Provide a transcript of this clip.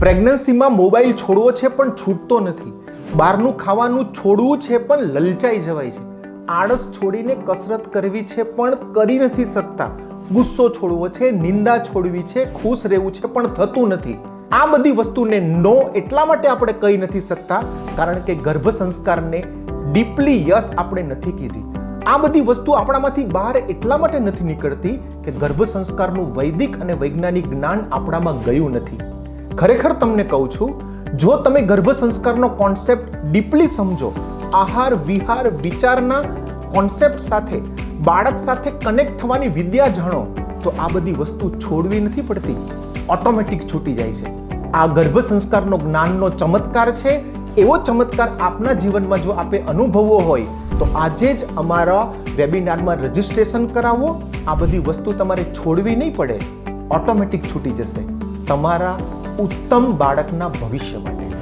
પ્રેગ્નન્સીમાં mobile છોડવો છે પણ છૂટતો નથી. બહારનું ખાવાનું છોડવું છે પણ લલચાઈ જવાય છે. આળસ છોડીને કસરત કરવી છે પણ કરી નથી શકતા. ગુસ્સો છોડવો છે, નિંદા છોડવી છે, ખુશ રહેવું છે પણ થતું નથી. આ બધી વસ્તુને નો એટલા માટે આપણે કહી નથી શકતા, કારણ કે ગર્ભ સંસ્કારને ડીપલી યસ આપણે નથી કીધી. આ બધી વસ્તુ આપણામાંથી બહાર એટલા માટે નથી નીકળતી કે ગર્ભ સંસ્કારનું વૈદિક અને વૈજ્ઞાનિક જ્ઞાન આપણામાં ગયું નથી. ખરેખર તમને કહું છું, જો તમે ગર્ભ સંસ્કારનો કોન્સેપ્ટ ડીપલી સમજો, આહાર, વિહાર, વિચારના કોન્સેપ્ટ સાથે, બાળક સાથે કનેક્ટ થવાની વિદ્યા જાણો, તો આ બધી વસ્તુ છોડવી નથી પડતી. ઓટોમેટિક છૂટી જાય છે. આ ગર્ભ સંસ્કારનો જ્ઞાનનો ચમત્કાર છે. એવો ચમત્કાર આપના જીવનમાં જો આપે અનુભવવો હોય, તો આજે જ અમારા વેબિનારમાં રજીસ્ટ્રેશન કરાવો. આ બધી વસ્તુ તમારે છોડવી નહીં પડે. ઓટોમેટિક છૂટી જશે. તમારા ઉત્તમ બાળકના ભવિષ્ય માટે.